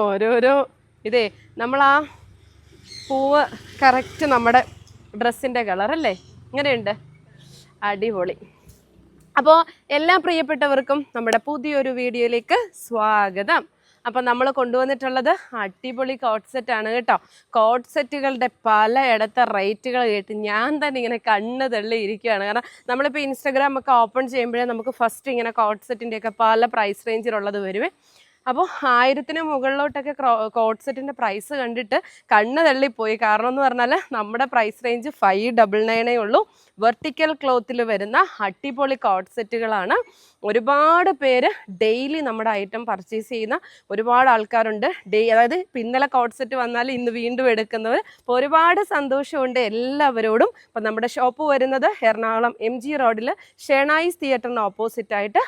ഓരോരോ ഇതേ നമ്മൾ ആ പൂവ് കറക്റ്റ് നമ്മുടെ ഡ്രസ്സിന്റെ കളറല്ലേ? ഇങ്ങനെയുണ്ട്. അടിപൊളി. അപ്പോൾ എല്ലാ പ്രിയപ്പെട്ടവർക്കും നമ്മുടെ പുതിയൊരു വീഡിയോയിലേക്ക് സ്വാഗതം. അപ്പം നമ്മൾ കൊണ്ടുവന്നിട്ടുള്ളത് അടിപൊളി കോട്ട് സെറ്റ് ആണ് കേട്ടോ. കോട്ട് സെറ്റുകളുടെ പലയിടത്തെ റേറ്റുകൾ കേട്ട് ഞാൻ തന്നെ ഇങ്ങനെ കണ്ണ് തള്ളി ഇരിക്കുകയാണ് കാരണം നമ്മളിപ്പോൾ ഇൻസ്റ്റാഗ്രാം ഒക്കെ ഓപ്പൺ ചെയ്യുമ്പോഴേ നമുക്ക് ഫസ്റ്റ് ഇങ്ങനെ കോട്ട് സെറ്റിന്റെയൊക്കെ പല പ്രൈസ് റേഞ്ചിലുള്ളത് വരുവേ. അപ്പോൾ ആയിരത്തിന് മുകളിലോട്ടൊക്കെ കോട്ട് സെറ്റിന്റെ പ്രൈസ് കണ്ടിട്ട് കണ്ണ് തള്ളിപ്പോയി. കാരണം എന്ന് പറഞ്ഞാൽ നമ്മുടെ പ്രൈസ് റേഞ്ച് ഫൈവ് ഡബിൾ നയനേ ഉള്ളൂ. വെർട്ടിക്കൽ ക്ലോത്തിൽ വരുന്ന അടിപൊളി കോട്ട് സെറ്റുകളാണ് ഒരുപാട് പേര് ഡെയിലി നമ്മുടെ ഐറ്റം പർച്ചേസ് ചെയ്യുന്ന ഒരുപാട് ആൾക്കാരുണ്ട്. ഡേ അതായത് ഇന്നലെ കോട്ട് സെറ്റ് വന്നാൽ ഇന്ന് വീണ്ടും എടുക്കുന്നവർ അപ്പോൾ ഒരുപാട് സന്തോഷമുണ്ട് എല്ലാവരോടും. അപ്പം നമ്മുടെ ഷോപ്പ് വരുന്നത് എറണാകുളം എം ജി റോഡിൽ ഷേണായിസ് തിയേറ്ററിന് ഓപ്പോസിറ്റായിട്ട്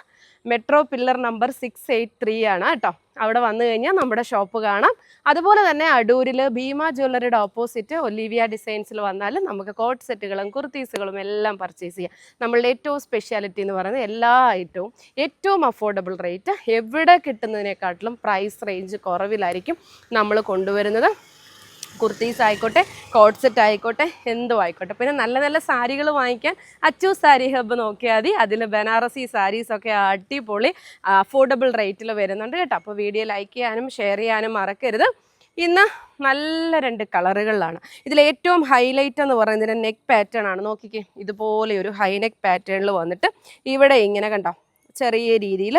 metro pillar number six eight three ആണ് കേട്ടോ. അവിടെ വന്നു കഴിഞ്ഞാൽ നമ്മുടെ ഷോപ്പ് കാണാം. അതുപോലെ തന്നെ അടൂരിൽ ഭീമ ജ്വല്ലറിയുടെ ഓപ്പോസിറ്റ് ഒലിവിയ ഡിസൈൻസിൽ വന്നാൽ നമുക്ക് കോട്ട് സെറ്റുകളും കുർത്തീസുകളും എല്ലാം പർച്ചേസ് ചെയ്യാം. നമ്മളുടെ ഏറ്റവും സ്പെഷ്യാലിറ്റി എന്ന് പറയുന്നത് എല്ലാ ഐറ്റവും ഏറ്റവും അഫോർഡബിൾ റേറ്റ് എവിടെ കിട്ടുന്നതിനെക്കാട്ടിലും പ്രൈസ് റേഞ്ച് കുറവിലായിരിക്കും നമ്മൾ കൊണ്ടുവരുന്നത്. കുർത്തീസ് ആയിക്കോട്ടെ കോട്ട് സെറ്റ് ആയിക്കോട്ടെ എന്തും ആയിക്കോട്ടെ. പിന്നെ നല്ല നല്ല സാരികൾ വാങ്ങിക്കാൻ അച്ചു സാരി ഹബ്ബ് നോക്കിയാൽ മതി. അതിൽ ബനാറസി സാരീസ് ഒക്കെ അടിപൊളി അഫോർഡബിൾ റേറ്റിൽ വരുന്നുണ്ട് കേട്ടോ. അപ്പോൾ വീഡിയോ ലൈക്ക് ചെയ്യാനും ഷെയർ ചെയ്യാനും മറക്കരുത്. ഇന്ന് നല്ല രണ്ട് കളറുകളിലാണ്. ഇതിൽ ഏറ്റവും ഹൈലൈറ്റ് എന്ന് പറയുന്നത് നെക്ക് പാറ്റേൺ ആണ്. നോക്കിക്കേ ഇതുപോലെ ഒരു ഹൈ നെക്ക് പാറ്റേണിൽ വന്നിട്ട് ഇവിടെ ഇങ്ങനെ കണ്ടോ ചെറിയ രീതിയിൽ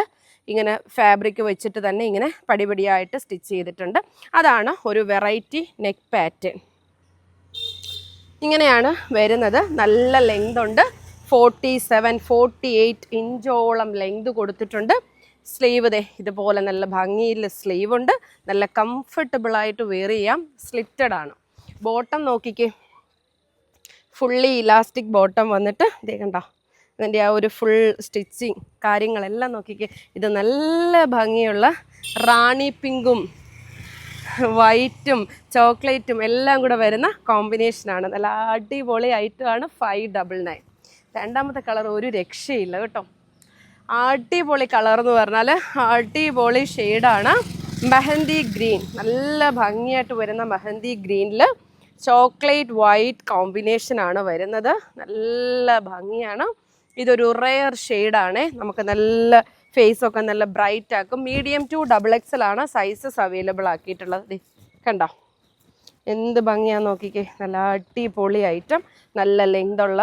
ഇങ്ങനെ ഫാബ്രിക് വെച്ചിട്ട് തന്നെ ഇങ്ങനെ പടിപടിയായിട്ട് സ്റ്റിച്ച് ചെയ്തിട്ടുണ്ട്. അതാണ് ഒരു വെറൈറ്റി നെക്ക് പാറ്റേൺ ഇങ്ങനെയാണ് വരുന്നത്. നല്ല ലെങ്ത് ഉണ്ട്. ഫോർട്ടി സെവൻ ഫോർട്ടി എയ്റ്റ് ഇഞ്ചോളം ലെങ്ത് കൊടുത്തിട്ടുണ്ട്. സ്ലീവ് ദേ ഇതുപോലെ നല്ല ഭംഗിയിൽ സ്ലീവ് ഉണ്ട്. നല്ല കംഫർട്ടബിളായിട്ട് വെയർ ചെയ്യാം. സ്ലിറ്റഡ് ആണ്. ബോട്ടം നോക്കിക്കേ. ഫുള്ളി ഇലാസ്റ്റിക് ബോട്ടം വന്നിട്ട് ഇതേ കണ്ടോ. ഇതിന്റെ ആ ഒരു ഫുൾ സ്റ്റിച്ചിങ് കാര്യങ്ങളെല്ലാം നോക്കിക്കേ. ഇത് നല്ല ഭംഗിയുള്ള റാണി പിങ്കും വൈറ്റും ചോക്ലേറ്റും എല്ലാം കൂടെ വരുന്ന കോമ്പിനേഷനാണ് നല്ല അടിപൊളി ഐറ്റമാണ് ഫൈവ് ഡബിൾ നയൻ രണ്ടാമത്തെ കളർ ഒരു രക്ഷയില്ല കേട്ടോ. അടിപൊളി കളർ എന്ന് പറഞ്ഞാൽ അടിപൊളി ഷെയ്ഡാണ് മെഹന്തി ഗ്രീൻ. നല്ല ഭംഗിയായിട്ട് വരുന്ന മെഹന്തി ഗ്രീനിൽ ചോക്ലേറ്റ് വൈറ്റ് കോമ്പിനേഷനാണ് വരുന്നത്. നല്ല ഭംഗിയാണ്. ഇതൊരു റെയർ ഷെയ്ഡാണ് നമുക്ക് നല്ല ഫേസ് ഒക്കെ നല്ല ബ്രൈറ്റ് ആക്കും. മീഡിയം ടു ഡബിൾ എക്സൽ ആണ് സൈസസ് അവൈലബിൾ ആക്കിയിട്ടുള്ളത്. കണ്ടോ? എന്ത് ഭംഗിയാന്ന് നോക്കിക്കേ. നല്ല അടിപൊളി ഐറ്റം നല്ല ലെങ്ത് ഉള്ള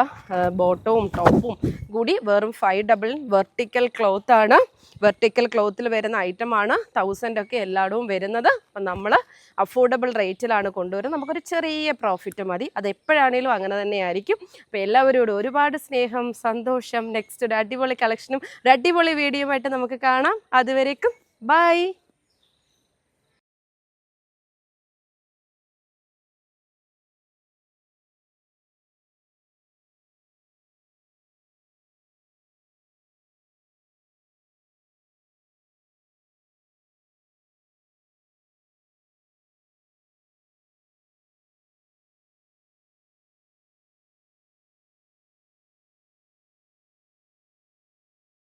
ബോട്ടവും ടോപ്പും കൂടി വെറും ഫൈവ് ഡബിൾ വെർട്ടിക്കൽ ക്ലോത്ത് ആണ്. വെർട്ടിക്കൽ ക്ലോത്തിൽ വരുന്ന ഐറ്റമാണ് തൗസൻഡ് ഒക്കെ എല്ലായിടവും വരുന്നത്. അപ്പം നമ്മൾ അഫോർഡബിൾ റേറ്റിലാണ് കൊണ്ടുവരുന്നത്. നമുക്കൊരു ചെറിയ പ്രോഫിറ്റ് മതി. അത് എപ്പോഴാണേലും അങ്ങനെ തന്നെയായിരിക്കും അപ്പോൾ എല്ലാവരോടും ഒരുപാട് സ്നേഹം സന്തോഷം. നെക്സ്റ്റ് ഒരു അടിപൊളി കളക്ഷനും ഒരു അടിപൊളി വീഡിയോ ആയിട്ട് നമുക്ക് കാണാം. അതുവരേക്കും ബൈ